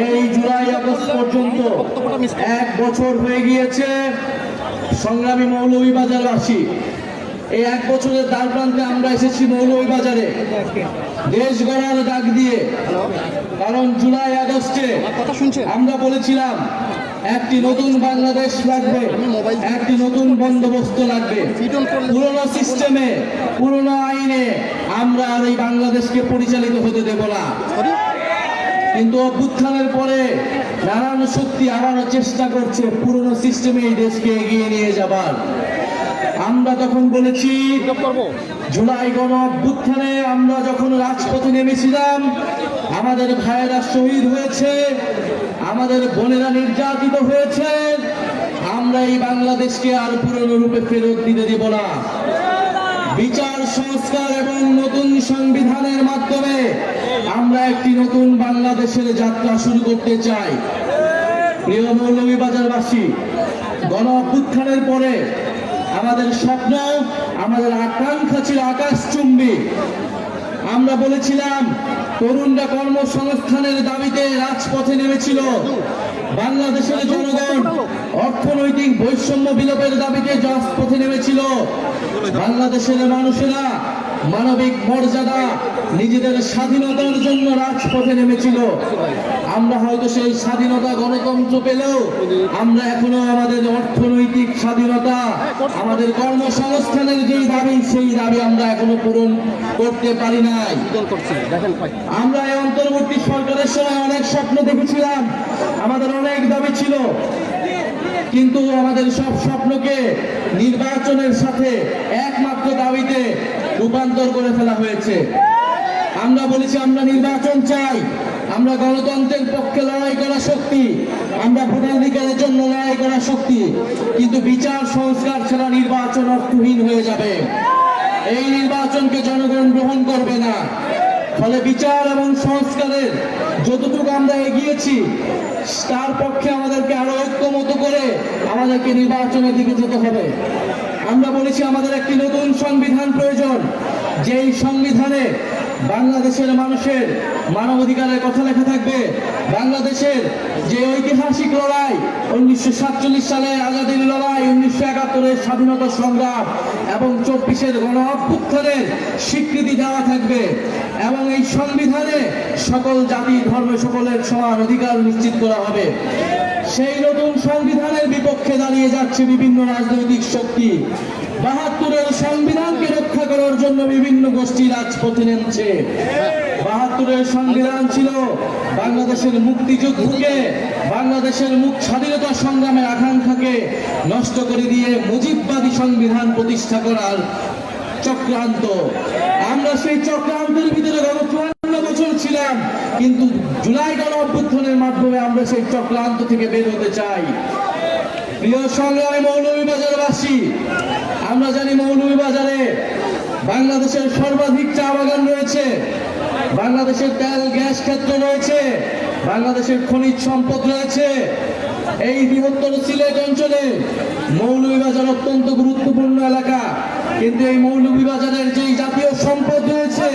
এই July August পর্যন্ত এক বছর হয়ে গিয়েছে সংগ্রামী মৌলভীবাজারবাসী এই এক বছরের দ্বার প্রান্তে আমরা এসেছি মৌলভীবাজারে দেশ গড়ার ডাক দিয়ে। কারণ জুলাই আগস্টে আমরা বলেছিলাম একটি নতুন বাংলাদেশ লাগবে একটি নতুন বন্দোবস্ত লাগবে। পুরনো সিস্টেমে পুরনো আইনে আমরা আর এই বাংলাদেশকে পরিচালিত হতে দেব না। কিন্তু অভ্যুত্থানের পরে নানান শক্তি আবারও চেষ্টা করছে, পুরনো সিস্টেমে এই দেশকে এগিয়ে নিয়ে যাবার। আমরা তখন বলেছি, জুলাই গণ অভ্যুত্থানে আমরা যখন রাজপথে নেমেছিলাম, আমাদের ভাইয়েরা শহীদ হয়েছে, আমাদের বোনেরা নির্যাতিত হয়েছে, আমরা এই বাংলাদেশকে আর পুরনো রূপে ফেরত দিতে দেব না। বিচার, সংস্কার এবং নতুন সংবিধানের মাধ্যমে আমরা একটি নতুন বাংলাদেশের যাত্রা শুরু করতে চাই। প্রিয় মৌলভীবাজারবাসী, গণ অভ্যুত্থানের পরে আমাদের স্বপ্ন, আমাদের আকাঙ্ক্ষা ছিল আকাশ আকাশচুম্বী। আমরা বলেছিলাম, তরুণরা কর্মসংস্থানের দাবিতে রাজপথে নেমেছিল। বাংলাদেশের জনগণ অর্থনৈতিক বৈষম্য বিলোপের দাবিতে রাজপথে নেমেছিল। বাংলাদেশের মানুষেরা মানবিক মর্যাদা নিজেদের স্বাধীনতার জন্য রাজপথে নেমেছিল। আমরা হয়তো সেই স্বাধীনতা গণতন্ত্র পেলেও আমরা এখনও আমাদের অর্থনৈতিক স্বাধীনতা, আমাদের কর্মসংস্থানের যে দাবি, সেই দাবি আমরা এখনও পূরণ করতে পারি নাই। আমরা এই অন্তর্বর্তী সরকারের সময় অনেক স্বপ্ন দেখেছিলাম। আমাদের অনেক দাবি ছিল। কিন্তু আমাদের সব স্বপ্নকে নির্বাচনের সাথে একমাত্র দাবিতে রূপান্তর করে ফেলা হয়েছে। আমরা বলেছি, আমরা নির্বাচন চাই। আমরা গণতন্ত্রের পক্ষে লড়াই করা শক্তি। আমরা ভোটাধিকারের জন্য লড়াই করা শক্তি। কিন্তু বিচার, সংস্কার ছাড়া নির্বাচন অর্থহীন হয়ে যাবে। এই নির্বাচনকে জনগণ গ্রহণ করবে না। ফলে বিচার এবং সংস্কারের যতটুকু আমরা এগিয়েছি, তার পক্ষে আমাদেরকে আরও ঐক্যমত করে আমাদেরকে নির্বাচনের দিকে যেতে হবে। আমরা বলেছি আমাদের একটি নতুন সংবিধান প্রয়োজন, যেই সংবিধানে বাংলাদেশের মানুষের মানবাধিকারের কথা লেখা থাকবে। বাংলাদেশের যে ঐতিহাসিক লড়াই, উনিশশো সাতচল্লিশ সালের আজাদির লড়াই, উনিশশো একাত্তরের স্বাধীনতা সংগ্রাম এবং চব্বিশের গণ অভ্যুত্থানের স্বীকৃতি দেওয়া থাকবে এবং এই সংবিধানে সকল জাতি, ধর্ম সকলের সমান অধিকার নিশ্চিত করা হবে। সেই নতুন সংবিধানের বিপক্ষে দাঁড়িয়ে যাচ্ছে বিভিন্ন রাজনৈতিক শক্তি। বাহাত্তরের সংবিধানকে রক্ষা করার জন্য বিভিন্ন গোষ্ঠী রাজপথে নেমছে। বাহাত্তরের সংবিধান ছিল বাংলাদেশের মুক্তিযুদ্ধকে, বাংলাদেশের মুখ স্বাধীনতা সংগ্রামের আকাঙ্ক্ষাকে নষ্ট করে দিয়ে মুজিববাদী সংবিধান প্রতিষ্ঠা করার চক্রান্ত। আমরা সেই চক্রান্তের ভিতরে গত চুয়ান্ন বছর ছিলাম, কিন্তু জুলাই গণ অভ্যুত্থানের মাধ্যমে আমরা সেই চক্রান্ত থেকে বের হতে চাই। প্রিয় সংগ্রামী মৌলভীবাজারবাসী আমরা জানি মৌলভীবাজারে বাংলাদেশের সর্বাধিক চা বাগান রয়েছে। বাংলাদেশের তেল, গ্যাস ক্ষেত্র রয়েছে, বাংলাদেশের খনিজ সম্পদ রয়েছে। এই বৃহত্তর সিলেট অঞ্চলে মৌলভীবাজার অত্যন্ত গুরুত্বপূর্ণ এলাকা। কিন্তু এই মৌলভীবাজারের যে জাতীয় সম্পদ রয়েছে,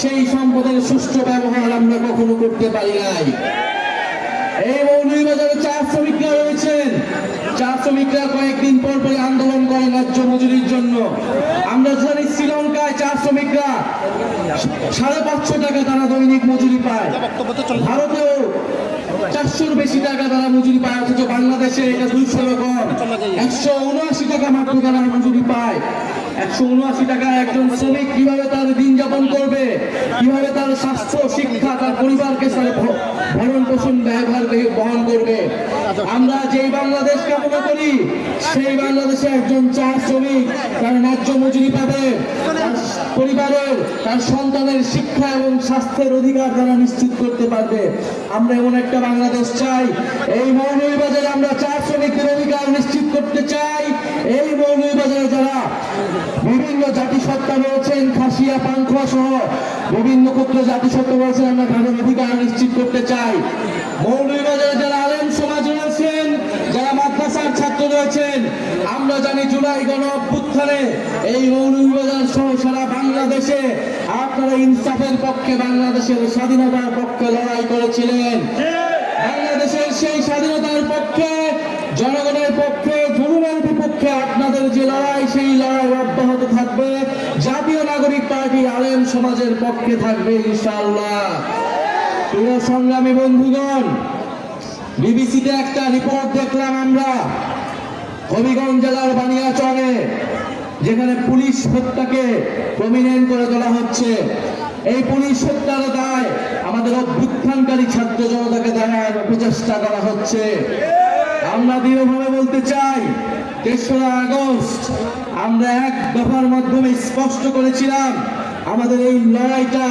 সেই সম্পদের সুষ্ঠু ব্যবহার আমরা কখনো করতে পারি নাই। এই মৌলভীবাজারে চা শ্রমিকরা রয়েছেন। চা শ্রমিকরা কয়েকদিন পর পর আন্দোলন করেন ন্যায্য মজুরির জন্য। আমরা জানি শ্রীলঙ্কায় চা শ্রমিকরা সাড়ে পাঁচশো টাকা তারা দৈনিক মজুরি পায়। ভারতেও চারশোর বেশি টাকা তারা মজুরি পায়, অথচ বাংলাদেশে এটা দুইশো কম একশো উনআশি টাকা মাত্র তারা মজুরি পায়। একশো উনআশি টাকা একজন শ্রমিক কীভাবে তার দিন যাপন করবে? কীভাবে তার স্বাস্থ্য, শিক্ষা, তার পরিবারকে সে ভরণ পোষণ, ব্যবহার বহন করবে? আমরা যেই বাংলাদেশ কামনা করি, সেই বাংলাদেশে একজন চা শ্রমিক তার ন্যায্য মজুরি পাবে। তার পরিবারের, তার সন্তানের শিক্ষা এবং স্বাস্থ্যের অধিকার তারা নিশ্চিত করতে পারবে। আমরা এমন একটা বাংলাদেশ চাই। এই মৌলভীবাজারে জাতিসত্তা রয়েছেন খাসিয়া পাংখোয়া সহ বিভিন্ন ক্ষুদ্র জাতিসত্তা রয়েছেন। আমরা অধিকার নিশ্চিত করতে চাই। মৌলভীবাজারে যারা আলেম সমাজ রয়েছেন যারা মাদ্রাসার ছাত্র রয়েছেন। আমরা জানি জুলাই গণ অভ্যুত্থানে এই মৌলভীবাজার সহ সারা বাংলাদেশে আপনারা ইনসাফের পক্ষে বাংলাদেশের স্বাধীনতার পক্ষে লড়াই করেছিলেন। বাংলাদেশের সেই স্বাধীনতার পক্ষে জনগণের পক্ষে বিপক্ষে আপনাদের যে লড়াই সেই লড়াই অব্যাহত থাকবে। জাতীয় নাগরিক পার্টি আলেম সমাজের পক্ষে থাকবে, ইনশাআল্লাহ। প্রিয় সংগ্রামী বন্ধুগণ, বিবিসিতে একটা রিপোর্ট দেখলাম আমরা। হবিগঞ্জ জেলার বানিয়াচরে যেখানে পুলিশ হত্যাকে প্রমিনেন্ট করে তোলা হচ্ছে। এই পুলিশ হত্যার দায় আমাদের অভ্যুত্থানকারী ছাত্র জনতাকে দেওয়ার প্রচেষ্টা করা হচ্ছে। আমরা দৃঢ়ভাবে বলতে চাই তেসরা আগস্ট আমরা এক দফার মাধ্যমে স্পষ্ট করেছিলাম, আমাদের এই লড়াইটা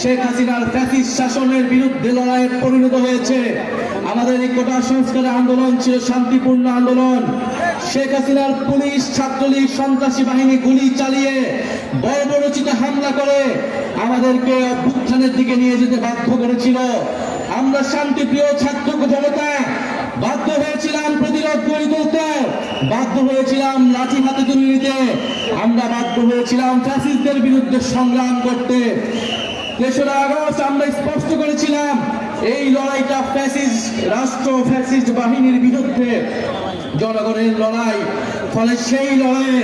শেখ হাসিনার ফ্যাসিস্ট শাসনের বিরুদ্ধে লড়াইয়ে পরিণত হয়েছে। আমাদের এই কোটা সংস্কারের আন্দোলন ছিল শান্তিপূর্ণ আন্দোলন। শেখ হাসিনার পুলিশ, ছাত্রলীগ, সন্ত্রাসী বাহিনী গুলি চালিয়ে বর্বরচিত হামলা করে আমাদেরকে অভ্যুত্থানের দিকে নিয়ে যেতে বাধ্য করেছিল। আমরা শান্তিপ্রিয় ছাত্র জনতা বাধ্য তুলতে বাধ্য হয়েছিলাম লাঠি হাতে তুলে নিতে। আমরা বাধ্য হয়েছিলাম ফ্যাসিস্টদের বিরুদ্ধে সংগ্রাম করতে। তেসরা আগস্ট, আমরা স্পষ্ট করেছিলাম, এই লড়াইটা ফ্যাসিস্ট রাষ্ট্র ফ্যাসিস্ট বাহিনীর বিরুদ্ধে। জনগণের লড়াই, ফলে সেই লড়াইয়ে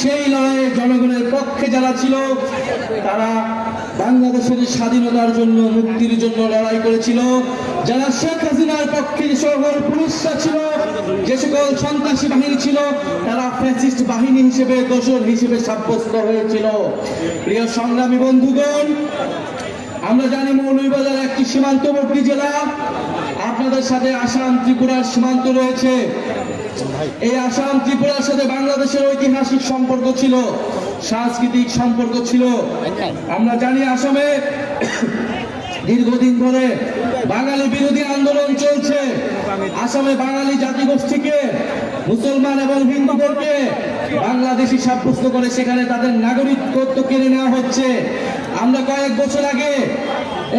সেই লড়াইয়ে জনগণের পক্ষে যারা ছিল, তারা বাংলাদেশের স্বাধীনতার জন্য, মুক্তির জন্য লড়াই করেছিল, যারা শেখ হাসিনার পক্ষে সকল পুলিশরা ছিল, যে সকল সন্ত্রাসী বাহিনী ছিল, তারা ফ্যাসিস্ট বাহিনী হিসেবে, দোষর হিসেবে সাব্যস্ত হয়েছিল। প্রিয় সংগ্রামী বন্ধুগণ, আমরা জানি মৌলভীবাজার একটি সীমান্তবর্তী জেলা। আপনাদের সাথে আসাম ত্রিপুরার সীমান্ত রয়েছে। এই আসাম ত্রিপুরার সাথে বাংলাদেশের ঐতিহাসিক সম্পর্ক ছিল, সাংস্কৃতিক সম্পর্ক ছিল। আমরা জানি আসামে দীর্ঘদিন ধরে বাঙালি বিরোধী আন্দোলন চলছে। আসামে বাঙালি জাতিগোষ্ঠীকে, মুসলমান এবং হিন্দুদেরকে বাংলাদেশি সাব্যস্ত করে সেখানে তাদের নাগরিকত্ব কেড়ে নেওয়া হচ্ছে। আমরা কয়েক বছর আগে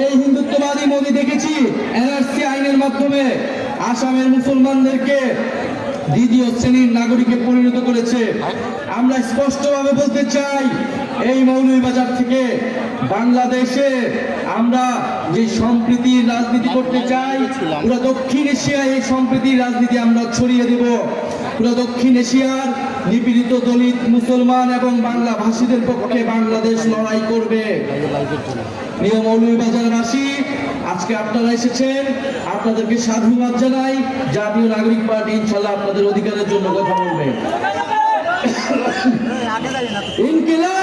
এই হিন্দুত্ববাদী মোদী দেখেছি, এনআরসি আইনের মাধ্যমে আসামের মুসলমানদেরকে দ্বিতীয় শ্রেণির নাগরিকে পরিণত করেছে। আমরা স্পষ্টভাবে বলতে চাই, এই মৌলভীবাজার থেকে বাংলাদেশে আমরা যে সম্প্রীতির রাজনীতি করতে চাই, পুরো দক্ষিণ এশিয়ায় এই সম্প্রীতির রাজনীতি আমরা ছড়িয়ে দেব। পুরো দক্ষিণ এশিয়ার নিপীড়িত দলিত মুসলমান এবং বাংলা ভাষীদের পক্ষে বাংলাদেশ লড়াই করবে। প্রিয় মৌলভীবাজারবাসী আজকে আপনারা এসেছেন আপনাদেরকে সাধুবাদ জানাই। জাতীয় নাগরিক পার্টি ইনশাল্লাহ আপনাদের অধিকারের জন্য কথা বলবে। ইনকিলাব!